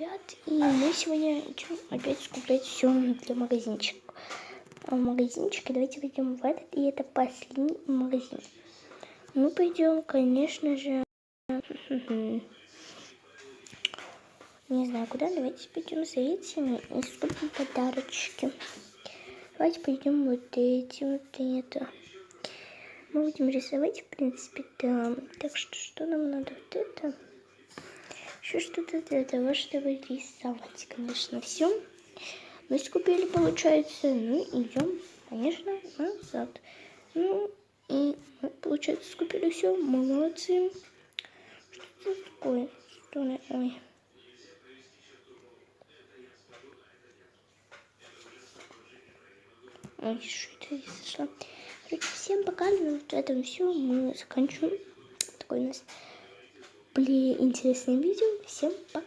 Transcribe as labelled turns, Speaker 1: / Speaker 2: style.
Speaker 1: Ребят, и мы сегодня идем опять скуплять все для магазинчика. А в магазинчике давайте пойдем в этот, и это последний магазин. Мы пойдем, конечно же, не знаю куда, давайте пойдем за этими и скупим подарочки. Давайте пойдем вот эти, вот это. Мы будем рисовать, в принципе, да. Так что, что нам надо? Вот это еще что-то для того, чтобы рисовать, конечно, все. Мы скупили, получается, ну, идем, конечно, назад. Ну, и мы, получается, скупили все, молодцы. Что это такое? Что ли? Ой. Ой, что это я сошла? Короче, всем пока, на этом все, мы заканчиваем. Такой у нас были интересные видео. Всем пока.